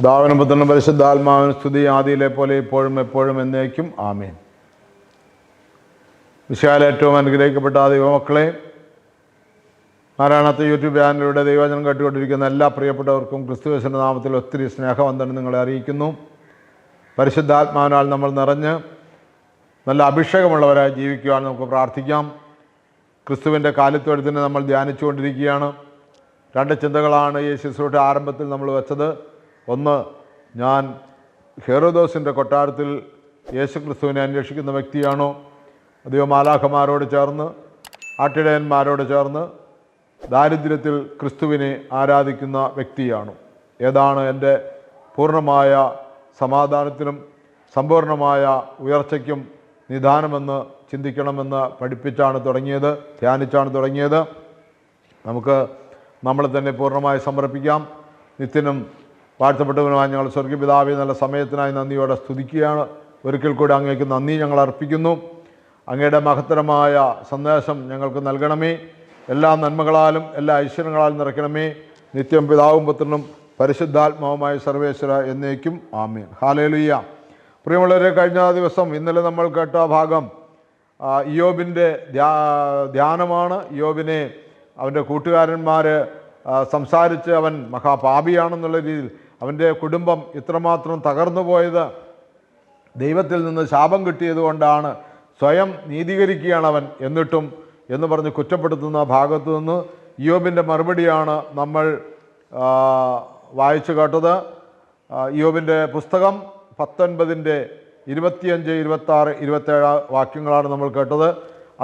ദാവനും പുത്രനും പരിശുദ്ധാത്മാവിന് സ്തുതി ആദിയിലെ പോലെ ഇപ്പോഴും എപ്പോഴും എന്നേക്കും. ആമേൻ. വിശാല ഏറ്റവും അനുഗ്രഹിക്കപ്പെട്ട ദൈവമക്കളെ നാരായണത്തെ യൂട്യൂബ് ചാനലിലൂടെ ദൈവജനം കേട്ടുകൊണ്ടിരിക്കുന്ന എല്ലാ പ്രിയപ്പെട്ടവർക്കും ക്രിസ്തുവേശന്റെ നാമത്തിൽ ഒത്തിരി സ്നേഹവന്ദനം നിങ്ങളെ അറിയിക്കുന്നു. പരിശുദ്ധാത്മാവിനാൽ നമ്മൾ നിറഞ്ഞ് നല്ല അഭിഷേകമുള്ളവരായി ജീവിക്കുവാൻ നമുക്ക് പ്രാർത്ഥിക്കാം. ക്രിസ്തുവിന്റെ കാലിത്തൊഴുത്തിന് നമ്മൾ ധ്യാനിച്ചുകൊണ്ടിരിക്കുകയാണ്. രണ്ട് ചിന്തകളാണ് ഈ ശുശ്രൂഷ ആരംഭത്തിൽ നമ്മൾ വെച്ചത്. ഒന്ന് ഞാൻ ഹെറോദോസിന്റെ കൊട്ടാരത്തിൽ യേശുക്രിസ്തുവിനെ അന്വേഷിക്കുന്ന വ്യക്തിയാണോ? അതെയോ മാലാഖമാരോട് ചേർന്ന് ആട്ടിടയന്മാരോട് ചേർന്ന് ദാരിദ്ര്യത്തിൽ ക്രിസ്തുവിനെ ആരാധിക്കുന്ന വ്യക്തിയാണോ? ഏതാണ് എന്റെ പൂർണമായ സമാധാനത്തിനും സമ്പൂർണമായ ഉയർച്ചയ്ക്കും നിദാനമെന്ന് ചിന്തിക്കണമെന്ന് പഠിപ്പിച്ചാണ് തുടങ്ങിയത് ധ്യാനിച്ചാണ് തുടങ്ങിയത്. നമുക്ക് നമ്മളെ തന്നെ പൂർണമായി സമർപ്പിക്കാം. നിത്യനും വാഴ്ത്തപ്പെട്ടവനുമായി ഞങ്ങൾ സ്വർഗപിതാവെ നല്ല സമയത്തിനായി നന്ദിയോടെ സ്തുതിക്കുകയാണ്. ഒരിക്കൽ കൂടി അങ്ങേക്ക് നന്ദി ഞങ്ങൾ അർപ്പിക്കുന്നു. അങ്ങയുടെ മഹത്തരമായ സന്ദേശം ഞങ്ങൾക്ക് നൽകണമേ. എല്ലാ നന്മകളാലും എല്ലാ ഐശ്വര്യങ്ങളാലും നിറയ്ക്കണമേ. നിത്യം പിതാവും പുത്രനും പരിശുദ്ധാത്മാവുമായ സർവേശ്വര എന്നേക്കും ആമീൻ. ഹാലേലുയ്യ പ്രിയമുള്ളവരെ കഴിഞ്ഞ ദിവസം ഇന്നലെ നമ്മൾ കേട്ട ഭാഗം ഇയോബിന്റെ ധ്യാനമാണ്. ഇയോബിനെ അവന്റെ കൂട്ടുകാരന്മാർ സംസാരിച്ച് അവൻ മഹാപാപിയാണെന്നുള്ള രീതിയിൽ അവന്റെ കുടുംബം ഇത്രമാത്രം തകർന്നു പോയത് ദൈവത്തിൽ നിന്ന് ശാപം കിട്ടിയതുകൊണ്ടാണ് സ്വയം നീതീകരിക്കുകയാണ് അവൻ എന്നിട്ടും എന്ന് പറഞ്ഞ് കുറ്റപ്പെടുത്തുന്ന ഭാഗത്തു നിന്ന് യോബിന്റെ മറുപടിയാണ് നമ്മൾ വായിച്ചു കേട്ടത്. യോബിന്റെ പുസ്തകം പത്തൊൻപതിന്റെ ഇരുപത്തിയഞ്ച് ഇരുപത്താറ് ഇരുപത്തേഴ് വാക്യങ്ങളാണ് നമ്മൾ കേട്ടത്.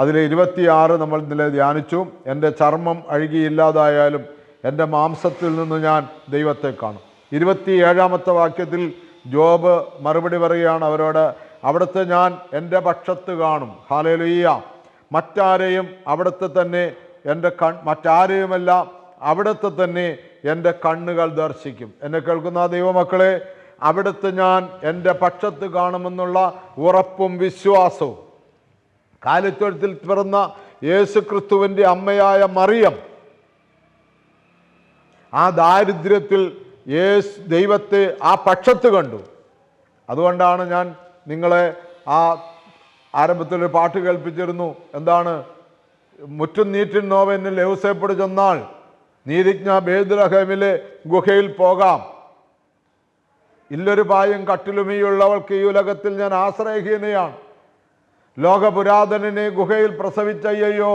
അതിലെ ഇരുപത്തിയാറ് നമ്മൾ ഇന്നലെ ധ്യാനിച്ചു. എന്റെ ചർമ്മം അഴുകിയില്ലാതായാലും എന്റെ മാംസത്തിൽ നിന്ന് ഞാൻ ദൈവത്തെ കാണും. ഇരുപത്തി ഏഴാമത്തെ വാക്യത്തിൽ ജോബ് മറുപടി പറയുകയാണ് അവരോട് അവിടുത്തെ ഞാൻ എന്റെ പക്ഷത്ത് കാണും. ഹാലേലുയ്യ മറ്റാരെയും അവിടുത്തെ തന്നെ എന്റെ കൺ മറ്റാരെയുമല്ല അവിടുത്തെ തന്നെ എന്റെ കണ്ണുകൾ ദർശിക്കും. എന്നെ കേൾക്കുന്ന ദൈവമക്കളെ അവിടുത്തെ ഞാൻ എന്റെ പക്ഷത്ത് കാണുമെന്നുള്ള ഉറപ്പും വിശ്വാസവും. കാലിത്തൊഴുത്തിൽ പിറന്ന യേശു ക്രിസ്തുവിന്റെ അമ്മയായ മറിയം ആ ദാരിദ്ര്യത്തിൽ യേശു ദൈവത്തെ ആ പക്ഷത്ത് കണ്ടു. അതുകൊണ്ടാണ് ഞാൻ നിങ്ങളെ ആ ആരംഭത്തിൽ ഒരു പാട്ട് കേൾപ്പിച്ചിരുന്നു. എന്താണ്? മുറ്റും നീറ്റിൻ നോവെന്നിൽ യൗസേപ്പെട് ചെന്നാൽ നീതിജ്ഞ ബേദ്രഹമിലെ ഗുഹയിൽ പോകാം. ഇല്ലൊരു പായും കട്ടിലുമിയുള്ളവൾക്ക് ഈ ഉലകത്തിൽ ഞാൻ ആശ്രയഹീനയാണ് ലോകപുരാതനെ ഗുഹയിൽ പ്രസവിച്ചയ്യോ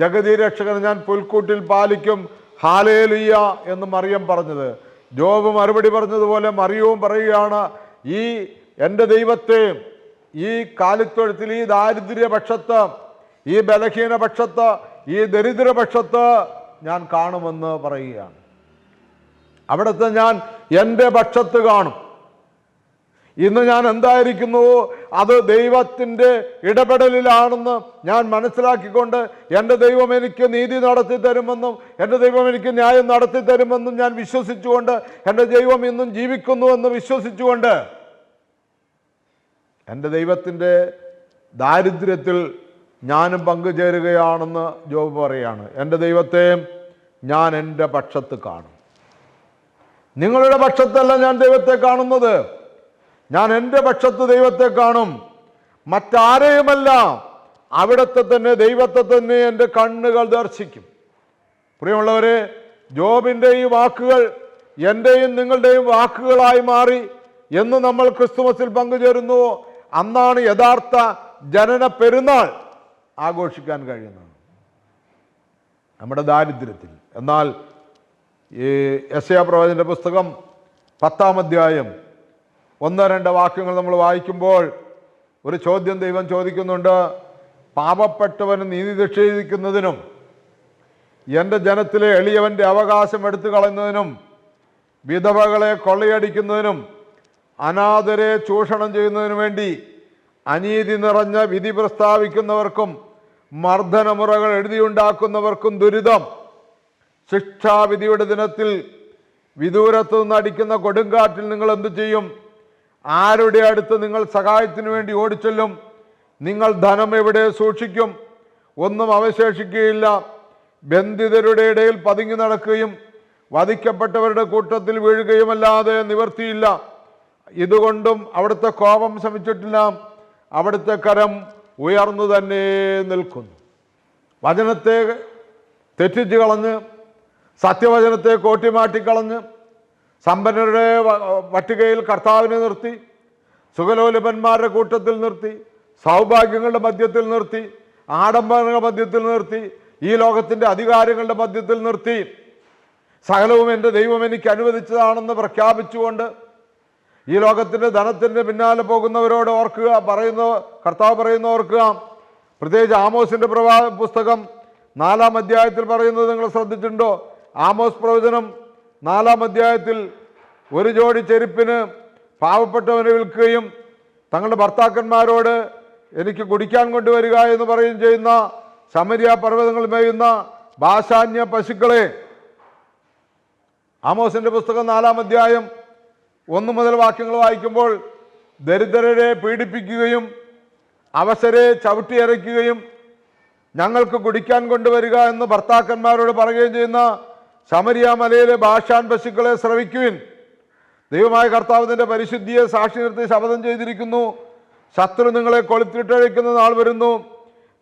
ജഗതി രക്ഷകൻ ഞാൻ പുൽക്കൂട്ടിൽ പാലിക്കും. ഹാലേലുയ്യ എന്ന് മറിയം പറഞ്ഞത്. ജോബ് മറുപടി പറഞ്ഞതുപോലെ മറിയവും പറയുകയാണ് ഈ എന്റെ ദൈവത്തെ ഈ കാലിത്തൊഴുത്തിൽ ഈ ദാരിദ്ര്യ പക്ഷത്ത് ഈ ബലഹീന പക്ഷത്ത് ഈ ദരിദ്ര പക്ഷത്ത് ഞാൻ കാണുമെന്ന് പറയുകയാണ്. അവിടുത്തെ ഞാൻ എന്റെ പക്ഷത്ത് കാണും. ഇന്ന് ഞാൻ എന്തായിരിക്കുന്നു? അത് ദൈവത്തിന്റെ ഇടപെടലിലാണെന്ന് ഞാൻ മനസ്സിലാക്കിക്കൊണ്ട് എന്റെ ദൈവം എനിക്ക് നീതി നടത്തി തരുമെന്നും എന്റെ ദൈവം എനിക്ക് ന്യായം നടത്തി തരുമെന്നും ഞാൻ വിശ്വസിച്ചുകൊണ്ട് എന്റെ ദൈവം ഇന്നും ജീവിക്കുന്നുവെന്ന് വിശ്വസിച്ചുകൊണ്ട് എന്റെ ദൈവത്തിന്റെ ദാരിദ്ര്യത്തിൽ ഞാനും പങ്കുചേരുകയാണെന്ന് ജോബ് പറയാണ്. എന്റെ ദൈവത്തെ ഞാൻ എന്റെ പക്ഷത്ത് കാണും. നിങ്ങളുടെ പക്ഷത്തല്ല ഞാൻ ദൈവത്തെ കാണുന്നത്. ഞാൻ എന്റെ പക്ഷത്ത് ദൈവത്തെ കാണും. മറ്റാരെയുമല്ല അവിടത്തെ തന്നെ ദൈവത്തെ തന്നെ എന്റെ കണ്ണുകൾ ദർശിക്കും. പ്രിയമുള്ളവരെ ജോബിന്റെ ഈ വാക്കുകൾ എന്റെയും നിങ്ങളുടെയും വാക്കുകളായി മാറി. എന്ന് നമ്മൾ ക്രിസ്തുമസിൽ പങ്കുചേരുന്നുവോ അന്നാണ് യഥാർത്ഥ ജനന പെരുന്നാൾ ആഘോഷിക്കാൻ കഴിയുന്നത്. നമ്മുടെ ദാരിദ്ര്യത്തിൽ. എന്നാൽ ഈ എസ് എ പ്രവചന്റെ പുസ്തകം പത്താം അധ്യായം ഒന്ന് രണ്ട് വാക്യങ്ങൾ നമ്മൾ വായിക്കുമ്പോൾ ഒരു ചോദ്യം ദൈവം ചോദിക്കുന്നുണ്ട്. പാപപ്പെട്ടവന് നീതി നിഷേധിക്കുന്നതിനും എന്റെ ജനത്തിലെ എളിയവന്റെ അവകാശം എടുത്തു കളയുന്നതിനും വിധവകളെ കൊള്ളയടിക്കുന്നതിനും അനാഥരെ ചൂഷണം ചെയ്യുന്നതിനു വേണ്ടി അനീതി നിറഞ്ഞ വിധി പ്രസ്താവിക്കുന്നവർക്കും മർദ്ദനമുറകൾ എഴുതിയുണ്ടാക്കുന്നവർക്കും ദുരിതം. ശിക്ഷാവിധിയുടെ ദിനത്തിൽ വിദൂരത്തു നിന്ന് അടിക്കുന്ന കൊടുങ്കാറ്റിൽ നിങ്ങൾ എന്തു ചെയ്യും? ആരുടെ അടുത്ത് നിങ്ങൾ സഹായത്തിന് വേണ്ടി ഓടിച്ചെല്ലും? നിങ്ങൾ ധനം എവിടെ സൂക്ഷിക്കും? ഒന്നും അവശേഷിക്കുകയില്ല. ബന്ധിതരുടെ ഇടയിൽ പതുങ്ങി നടക്കുകയും വധിക്കപ്പെട്ടവരുടെ കൂട്ടത്തിൽ വീഴുകയുമല്ലാതെ നിവർത്തിയില്ല. ഇതുകൊണ്ടും അവിടുത്തെ കോപം ശമിച്ചിട്ടില്ല. അവിടുത്തെ കരം ഉയർന്നു തന്നെ നിൽക്കുന്നു. വചനത്തെ തെറ്റിച്ച് കളഞ്ഞ് സത്യവചനത്തെ കോട്ടിമാറ്റിക്കളഞ്ഞ് സമ്പന്നരുടെ പട്ടികയിൽ കർത്താവിനെ നിർത്തി സുഖലോലപന്മാരുടെ കൂട്ടത്തിൽ നിർത്തി സൗഭാഗ്യങ്ങളുടെ മധ്യത്തിൽ നിർത്തി ആഡംബരങ്ങളുടെ മധ്യത്തിൽ നിർത്തി ഈ ലോകത്തിന്റെ അധികാരങ്ങളുടെ മധ്യത്തിൽ നിർത്തി. സകലവും എന്റെ ദൈവം എനിക്ക് അനുവദിച്ചതാണെന്ന് പ്രഖ്യാപിച്ചുകൊണ്ട് ഈ ലോകത്തിന്റെ ധനത്തിന്റെ പിന്നാലെ പോകുന്നവരോട് ഓർക്കുക പറയുന്ന കർത്താവ് പറയുന്ന ഓർക്കുക. പ്രത്യേകിച്ച് ആമോസിന്റെ പ്രവാ പുസ്തകം നാലാം അധ്യായത്തിൽ പറയുന്നത് നിങ്ങൾ ശ്രദ്ധിച്ചിട്ടുണ്ടോ? ആമോസ് പ്രവചനം നാലാം അധ്യായത്തിൽ ഒരു ജോഡി ചെരുപ്പിന് പാവപ്പെട്ടവനെ വിൽക്കുകയും തങ്ങളുടെ ഭർത്താക്കന്മാരോട് എനിക്ക് കുടിക്കാൻ കൊണ്ടുവരിക എന്ന് പറയുകയും ചെയ്യുന്ന ശമരിയ പർവതങ്ങൾ മേയുന്ന ഭാഷാന്യ പശുക്കളെ. ആമോസിന്റെ പുസ്തകം നാലാം അധ്യായം ഒന്ന് മുതൽ വാക്യങ്ങൾ വായിക്കുമ്പോൾ ദരിദ്രരെ പീഡിപ്പിക്കുകയും അവസരെ ചവിട്ടിയരയ്ക്കുകയും ഞങ്ങൾക്ക് കുടിക്കാൻ കൊണ്ടുവരിക എന്ന് ഭർത്താക്കന്മാരോട് പറയുകയും ചെയ്യുന്ന ശമരിയ മലയിലെ ഭാഷാൻ പശുക്കളെ ശ്രവിക്കുവിൻ ദൈവമായ കർത്താവിന്റെ പരിശുദ്ധിയെ സാക്ഷി നിർത്തി ശപഥം ചെയ്തിരിക്കുന്നു. ശത്രു നിങ്ങളെ കൊളുത്തിട്ടഴിക്കുന്ന നാൾ വരുന്നു.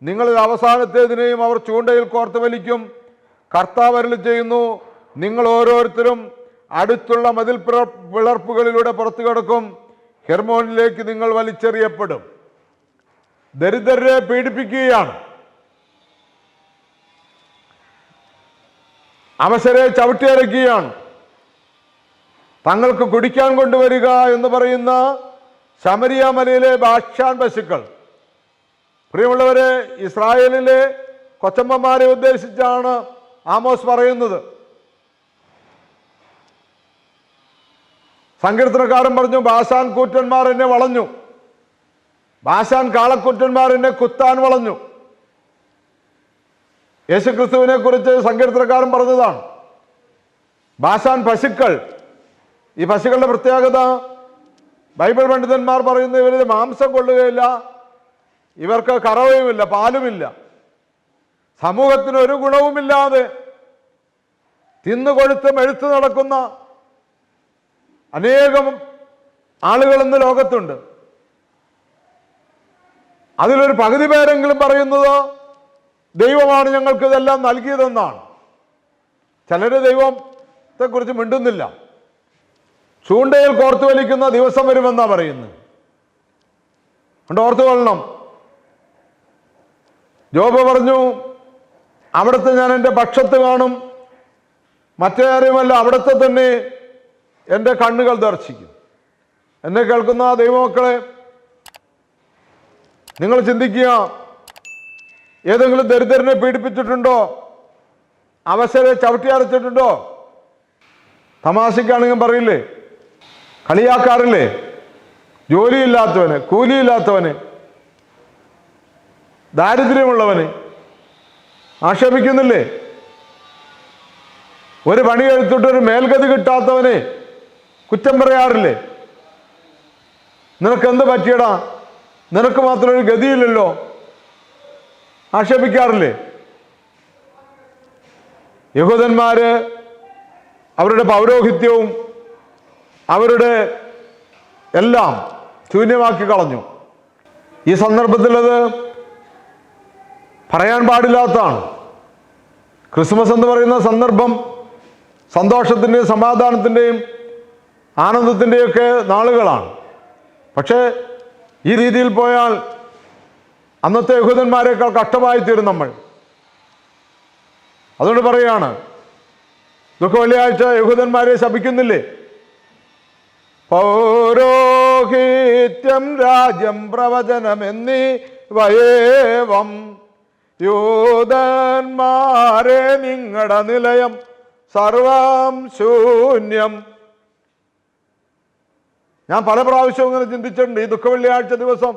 നിങ്ങളിൽ അവസാനത്തേതിനെയും അവർ ചൂണ്ടയിൽ കോർത്ത് വലിക്കും. കർത്താവ് അരുളി ചെയ്യുന്നു നിങ്ങൾ ഓരോരുത്തരും അടുത്തുള്ള മതിൽ പിളർപ്പുകളിലൂടെ പുറത്തു കിടക്കും. ഹെർമോണിലേക്ക് നിങ്ങൾ വലിച്ചെറിയപ്പെടും. ദരിദ്രരെ പീഡിപ്പിക്കുകയാണ്. അവസരെ ചവിട്ടിയിറക്കുകയാണ്. തങ്ങൾക്ക് കുടിക്കാൻ കൊണ്ടുവരിക എന്ന് പറയുന്ന ശമരിയ മലയിലെ പശുക്കൾ. പ്രിയമുള്ളവരെ ഇസ്രായേലിലെ കൊച്ചമ്മമാരെ ഉദ്ദേശിച്ചാണ് ആമോസ് പറയുന്നത്. സങ്കീർത്തനക്കാരൻ പറഞ്ഞു ബാഷാൻ കൂറ്റന്മാർ എന്നെ വളഞ്ഞു. ബാഷാൻ കാളക്കൂറ്റന്മാർ എന്നെ കുത്താൻ വളഞ്ഞു. യേശുക്രിസ്തുവിനെ കുറിച്ച് സങ്കീർത്തനക്കാരൻ പറഞ്ഞതാണ്. ബാഷാൻ പശുക്കൾ ഈ പശുക്കളുടെ പ്രത്യേകത ബൈബിൾ പണ്ഡിതന്മാർ പറയുന്ന ഇവരിൽ മാംസം കൊള്ളുകയില്ല ഇവർക്ക് കറവയുമില്ല പാലുമില്ല സമൂഹത്തിന് ഒരു ഗുണവുമില്ലാതെ തിന്നുകൊഴുത്ത് മെഴുത്ത് നടക്കുന്ന അനേകം ആളുകൾ ഇന്ന് ലോകത്തുണ്ട്. അതിലൊരു പകുതി പേരെങ്കിലും പറയുന്നത് ദൈവമാണ് ഞങ്ങൾക്ക് ഇതെല്ലാം നൽകിയതെന്നാണ്. ചിലര് ദൈവത്തെക്കുറിച്ച് മിണ്ടുന്നില്ല. ചൂണ്ടയിൽ കോർത്തു വലിക്കുന്ന ദിവസം വരുമെന്നാ പറയുന്നത്. അതുകൊണ്ട് ഓർത്തു കൊള്ളണം. ജോബ് പറഞ്ഞു അവിടുത്തെ ഞാൻ എന്റെ പക്ഷത്ത് കാണും. മറ്റേ ആരെയുമല്ല അവിടുത്തെ തന്നെ എന്റെ കണ്ണുകൾ ദർശിക്കും. എന്നെ കേൾക്കുന്ന ദൈവമക്കളെ നിങ്ങൾ ചിന്തിക്കുക ഏതെങ്കിലും ദരിദ്രനെ പീഡിപ്പിച്ചിട്ടുണ്ടോ? അവശരെ ചവിട്ടി അരച്ചിട്ടുണ്ടോ തമാശക്കാണെങ്കിൽ പറയില്ലേ? കളിയാക്കാറില്ലേ? ജോലിയില്ലാത്തവന് കൂലിയില്ലാത്തവന് ദാരിദ്ര്യമുള്ളവന് ആക്ഷേപിക്കുന്നില്ലേ? ഒരു പണി എടുത്തിട്ട് ഒരു മേൽഗതി കിട്ടാത്തവന് കുറ്റം പറയാറില്ലേ? നിനക്ക് എന്ത് പറ്റിയടാ? നിനക്ക് മാത്രം ഒരു ഗതിയില്ലല്ലോ? ആക്ഷേപിക്കാറില്ലേ? യഹൂദന്മാര് അവരുടെ പൗരോഹിത്യവും അവരുടെ എല്ലാം ശൂന്യമാക്കി കളഞ്ഞു. ഈ സന്ദർഭത്തിൽ അത് പറയാൻ പാടില്ലാത്തതാണ്. ക്രിസ്മസ് എന്ന് പറയുന്ന സന്ദർഭം സന്തോഷത്തിന്റെയും സമാധാനത്തിന്റെയും ആനന്ദത്തിന്റെയൊക്കെ നാളുകളാണ്. പക്ഷേ ഈ രീതിയിൽ പോയാൽ അന്നത്തെ യഹൂദന്മാരെക്കാൾ കഷ്ടമായി തീരും നമ്മൾ. അതുകൊണ്ട് പറയാണ് ദുഃഖ വെള്ളിയാഴ്ച യഹൂദന്മാരെ ശപിക്കുന്നില്ലേ? പൗരോഹിത്യം രാജ്യം പ്രവചനം എന്നീ വയേവം യൂതന്മാരെ നിങ്ങളുടെ നിലയം സർവം ശൂന്യം. ഞാൻ പല പ്രാവശ്യവും ഇങ്ങനെ ചിന്തിച്ചിട്ടുണ്ട് ഈ ദുഃഖ വെള്ളിയാഴ്ച ദിവസം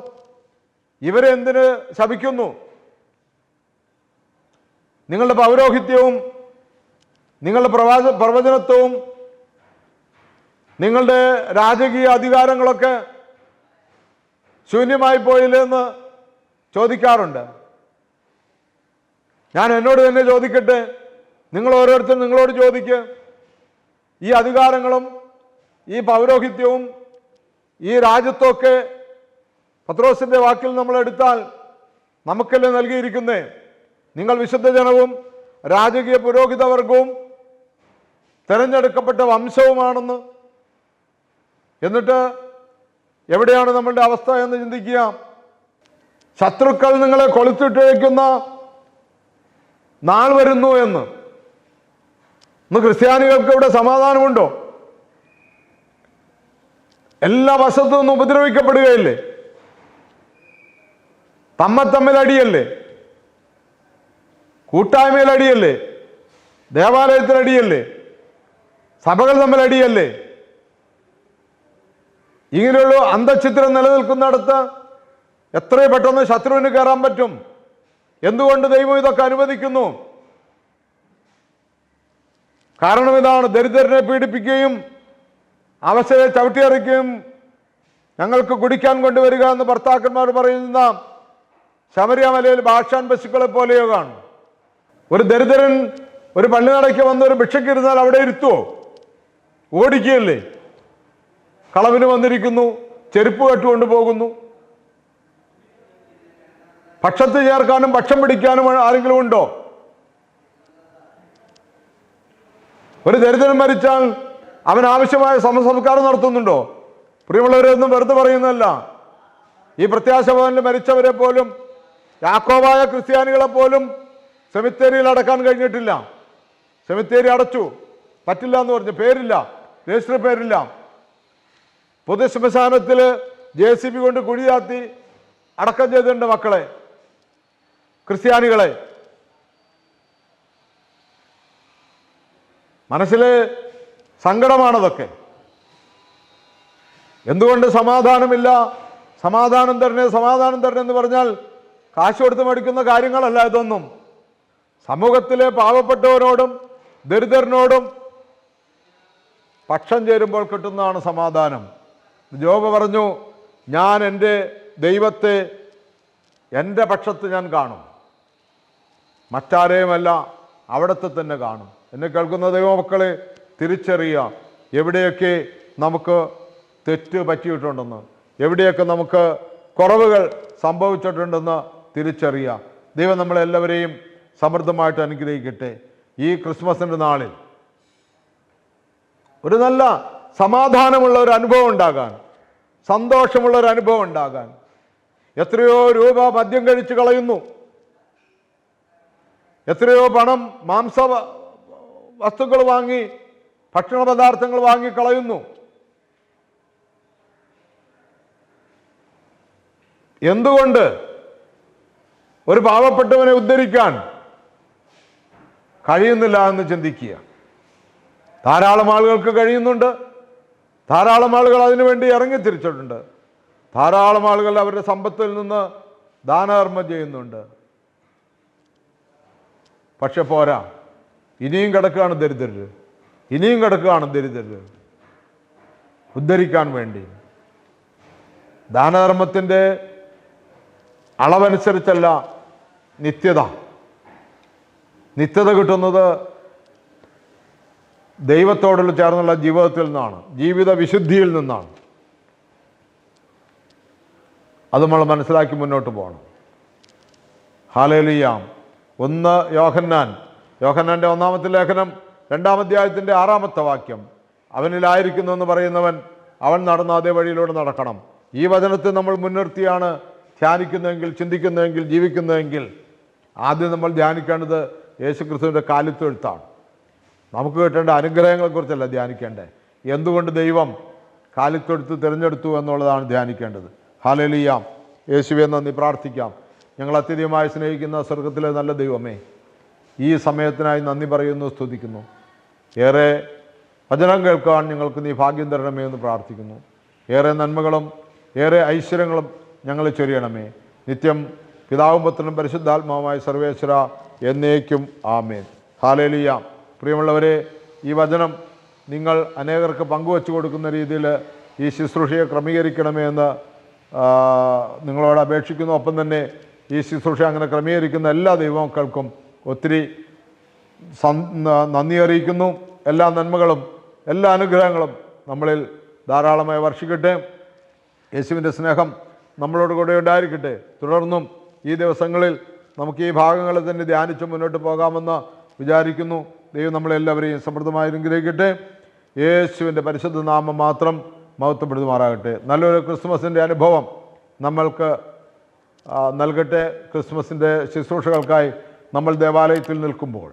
ഇവരെ എന്തിന് ശപിക്കുന്നു? നിങ്ങളുടെ പൗരോഹിത്യവും നിങ്ങളുടെ പ്രവാച പ്രവചനത്വവും നിങ്ങളുടെ രാജകീയ അധികാരങ്ങളൊക്കെ ശൂന്യമായി പോയില്ലെന്ന് ചോദിക്കാറുണ്ട്. ഞാൻ എന്നോട് തന്നെ ചോദിക്കട്ടെ? നിങ്ങൾ ഓരോരുത്തരും നിങ്ങളോട് ചോദിക്ക്. ഈ അധികാരങ്ങളും ഈ പൗരോഹിത്യവും ഈ രാജ്യത്തൊക്കെ പത്രോസിന്റെ വാക്കിൽ നമ്മൾ എടുത്താൽ നമുക്കല്ലേ നൽകിയിരിക്കുന്നേ? നിങ്ങൾ വിശുദ്ധജനവും രാജകീയ പുരോഹിത തിരഞ്ഞെടുക്കപ്പെട്ട തെരഞ്ഞെടുക്കപ്പെട്ട വംശവുമാണെന്ന് എന്നിട്ട് എവിടെയാണ് നമ്മളുടെ അവസ്ഥ എന്ന് ചിന്തിക്കുക? ശത്രുക്കൾ നിങ്ങളെ കൊളുത്തിട്ടേക്കുന്ന നാൾ വരുന്നു എന്ന്. ഇന്ന് ക്രിസ്ത്യാനികൾക്ക് ഇവിടെ സമാധാനമുണ്ടോ? എല്ലാ വശത്തു നിന്നും ഉപദ്രവിക്കപ്പെടുകയല്ലേ? തമ്മ തമ്മിൽ അടിയല്ലേ? കൂട്ടായ്മയിൽ അടിയല്ലേ? ദേവാലയത്തിൽ അടിയല്ലേ? സഭകൾ തമ്മിൽ അടിയല്ലേ? ഇങ്ങനെയുള്ള അന്തചിത്രം നിലനിൽക്കുന്നിടത്ത് എത്രയും പെട്ടെന്ന് ശത്രുവിന് കയറാൻ പറ്റും? എന്തുകൊണ്ട് ദൈവം ഇതൊക്കെ അനുവദിക്കുന്നു? കാരണം ഇതാണ് ദരിദ്രനെ പീഡിപ്പിക്കുകയും അവശരെ ചവിട്ടിയറിക്കുകയും ഞങ്ങൾക്ക് കുടിക്കാൻ കൊണ്ടുവരിക എന്ന് ഭർത്താക്കന്മാർ പറയുന്ന ശബരിമലയിൽ ഭാഷാൻ പശുക്കളെ പോലെയോ കാണും. ഒരു ദരിദ്രൻ ഒരു പള്ളിനടയ്ക്ക് വന്ന് ഒരു ഭിക്ഷയ്ക്ക് ഇരുന്നാൽ അവിടെ ഇരുത്തുവോ? ഓടിക്കുകയല്ലേ? കളവിന് വന്നിരിക്കുന്നു ചെരുപ്പ് കെട്ടുകൊണ്ട് പോകുന്നു. പക്ഷത്ത് ചേർക്കാനും പക്ഷം പിടിക്കാനും ആരെങ്കിലും ഉണ്ടോ? ഒരു ദരിദ്രൻ മരിച്ചാൽ അവൻ ആവശ്യമായ സമസംസ്കാരം നടത്തുന്നുണ്ടോ? പ്രിയമുള്ളവരൊന്നും വെറുതെ പറയുന്നതല്ല. ഈ പ്രത്യാശ ഭവനിൽ മരിച്ചവരെ പോലും യാക്കോബായ ക്രിസ്ത്യാനികളെ പോലും സെമിത്തേരിയിൽ അടക്കാൻ കഴിഞ്ഞിട്ടില്ല. സെമിത്തേരി അടച്ചു. പറ്റില്ല എന്ന് പറഞ്ഞു. പേരില്ല. രജിസ്റ്റർ പേരില്ല. പൊതുശ്മശാനത്തിൽ ജെ സി ബി കൊണ്ട് കുഴിയാത്തി അടക്കം ചെയ്തിട്ടുണ്ട് മക്കളെ. ക്രിസ്ത്യാനികളെ. മനസ്സിൽ സങ്കടമാണതൊക്കെ. എന്തുകൊണ്ട് സമാധാനമില്ല? സമാധാനം തരണേ സമാധാനം തരണേ എന്ന് പറഞ്ഞാൽ കാശ് കൊടുത്ത് മേടിക്കുന്ന കാര്യങ്ങളല്ല ഇതൊന്നും. സമൂഹത്തിലെ പാവപ്പെട്ടവരോടും ദരിദ്രനോടും പക്ഷം ചേരുമ്പോൾ കിട്ടുന്നതാണ് സമാധാനം. ജോബ് പറഞ്ഞു ഞാൻ എന്റെ ദൈവത്തെ എന്റെ പക്ഷത്ത് ഞാൻ കാണും. മറ്റാരെയുമല്ല അവിടത്തെ തന്നെ കാണും. എന്നെ കേൾക്കുന്ന ദൈവമക്കളെ തിരിച്ചറിയുക എവിടെയൊക്കെ നമുക്ക് തെറ്റ് പറ്റിയിട്ടുണ്ടെന്ന് എവിടെയൊക്കെ നമുക്ക് കുറവുകൾ സംഭവിച്ചിട്ടുണ്ടെന്ന് തിരിച്ചറിയുക ദൈവം നമ്മളെല്ലാവരെയും സമൃദ്ധമായിട്ട് അനുഗ്രഹിക്കട്ടെ. ഈ ക്രിസ്മസിന്റെ നാളിൽ ഒരു നല്ല സമാധാനമുള്ള ഒരു അനുഭവം ഉണ്ടാകാൻ സന്തോഷമുള്ള ഒരു അനുഭവം ഉണ്ടാകാൻ. എത്രയോ രൂപ മദ്യം കഴിച്ചു കളയുന്നു. എത്രയോ പണം മാംസ വസ്തുക്കൾ വാങ്ങി ഭക്ഷണ പദാർത്ഥങ്ങൾ വാങ്ങി കളയുന്നു. എന്തുകൊണ്ട് ഒരു പാവപ്പെട്ടവനെ ഉദ്ധരിക്കാൻ കഴിയുന്നില്ല എന്ന് ചിന്തിക്കുക. ധാരാളം ആളുകൾക്ക് കഴിയുന്നുണ്ട്. ധാരാളം ആളുകൾ അതിനുവേണ്ടി ഇറങ്ങിത്തിരിച്ചിട്ടുണ്ട് ധാരാളം ആളുകൾ അവരുടെ സമ്പത്തിൽ നിന്ന് ദാനകർമ്മം ചെയ്യുന്നുണ്ട്. പക്ഷെ പോരാ. ഇനിയും കിടക്കുകയാണ് ദരിദ്രര്. ഇനിയും കിടക്കുകയാണ് ദരിദ്രര്. ഉദ്ധരിക്കാൻ വേണ്ടി. ദാനധർമ്മത്തിന്റെ അളവനുസരിച്ചല്ല നിത്യത. നിത്യത കിട്ടുന്നത് ദൈവത്തോടുള്ള ചേർന്നുള്ള ജീവിതത്തിൽ നിന്നാണ്. ജീവിത വിശുദ്ധിയിൽ നിന്നാണ്. അത് നമ്മൾ മനസ്സിലാക്കി മുന്നോട്ട് പോകണം. ഹാലേലിയാം ഒന്ന് യോഹന്നാൻ. യോഹന്നാന്റെ ഒന്നാമത്തെ ലേഖനം രണ്ടാം അധ്യായത്തിന്റെ ആറാമത്തെ വാക്യം. അവനിലായിരിക്കുന്നു എന്ന് പറയുന്നവൻ അവൻ നടന്ന അതേ വഴിയിലൂടെ നടക്കണം. ഈ വചനത്തെ നമ്മൾ മുൻനിർത്തിയാണ് ധ്യാനിക്കുന്നതെങ്കിൽ ചിന്തിക്കുന്നതെങ്കിൽ ജീവിക്കുന്നതെങ്കിൽ ആദ്യം നമ്മൾ ധ്യാനിക്കേണ്ടത് യേശുക്രിസ്തുവിന്റെ കാലിത്തൊഴുത്താണ് നമുക്ക് കിട്ടേണ്ട അനുഗ്രഹങ്ങളെക്കുറിച്ചല്ല ധ്യാനിക്കേണ്ടത് എന്തുകൊണ്ട് ദൈവം കാലിത്തൊഴുത്ത് തിരഞ്ഞെടുത്തു എന്നുള്ളതാണ് ധ്യാനിക്കേണ്ടത്. ഹാലലിയാം യേശുവെ നന്ദി. പ്രാർത്ഥിക്കാം. ഞങ്ങൾ അത്യധികമായി സ്നേഹിക്കുന്ന സ്വർഗത്തിലെ നല്ല ദൈവമേ ഈ സമയത്തിനായി നന്ദി പറയുന്നു സ്തുതിക്കുന്നു. ഏറെ വചനം കേൾക്കാൻ ഞങ്ങൾക്ക് നീ ഭാഗ്യം തരണമേ എന്ന് പ്രാർത്ഥിക്കുന്നു. ഏറെ നന്മകളും ഏറെ ഐശ്വര്യങ്ങളും ഞങ്ങൾ ചൊരിയണമേ. നിത്യം പിതാവും പുത്രനും പരിശുദ്ധാത്മാവുമായ സർവേശ്വര എന്നേക്കും ആമേൻ. ഹാലേലിയ. പ്രിയമുള്ളവരെ ഈ വചനം നിങ്ങൾ അനേകർക്ക് പങ്കുവച്ചു കൊടുക്കുന്ന രീതിയിൽ ഈ ശുശ്രൂഷയെ ക്രമീകരിക്കണമെന്ന് നിങ്ങളോട് അപേക്ഷിക്കുന്നു. ഒപ്പം തന്നെ ഈ ശുശ്രൂഷ അങ്ങനെ ക്രമീകരിക്കുന്ന എല്ലാ ദൈവമക്കൾക്കും ഒത്തിരി നന്ദി അറിയിക്കുന്നു. എല്ലാ നന്മകളും എല്ലാ അനുഗ്രഹങ്ങളും നമ്മളിൽ ധാരാളമായി വർഷിക്കട്ടെ. യേശുവിന്റെ സ്നേഹം നമ്മളോട് കൂടെ ഉണ്ടായിരിക്കട്ടെ. തുടർന്നും ഈ ദിവസങ്ങളിൽ നമുക്ക് ഈ ഭാഗങ്ങളെ തന്നെ ധ്യാനിച്ച് മുന്നോട്ട് പോകാമെന്ന് വിചാരിക്കുന്നു. ദൈവം നമ്മളെല്ലാവരെയും സമൃദ്ധമായി അനുഗ്രഹിക്കട്ടെ. യേശുവിന്റെ പരിശുദ്ധ നാമം മാത്രം മഹത്വപ്പെടുത്തുമാറാകട്ടെ. നല്ലൊരു ക്രിസ്മസിന്റെ അനുഭവം നമ്മൾക്ക് നൽകട്ടെ. ക്രിസ്മസിന്റെ ശുശ്രൂഷകൾക്കായി നമ്മൾ ദേവാലയത്തിൽ നിൽക്കുമ്പോൾ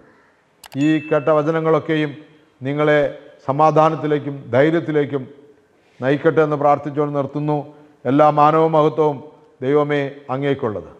ഈ കേട്ട വചനങ്ങളൊക്കെയും നിങ്ങളെ സമാധാനത്തിലേക്കും ധൈര്യത്തിലേക്കും നയിക്കട്ടെ എന്ന് പ്രാർത്ഥിച്ചുകൊണ്ട് നിർത്തുന്നു. എല്ലാ മാനവ മഹത്വവും ദൈവമേ അങ്ങേക്കുള്ളത്.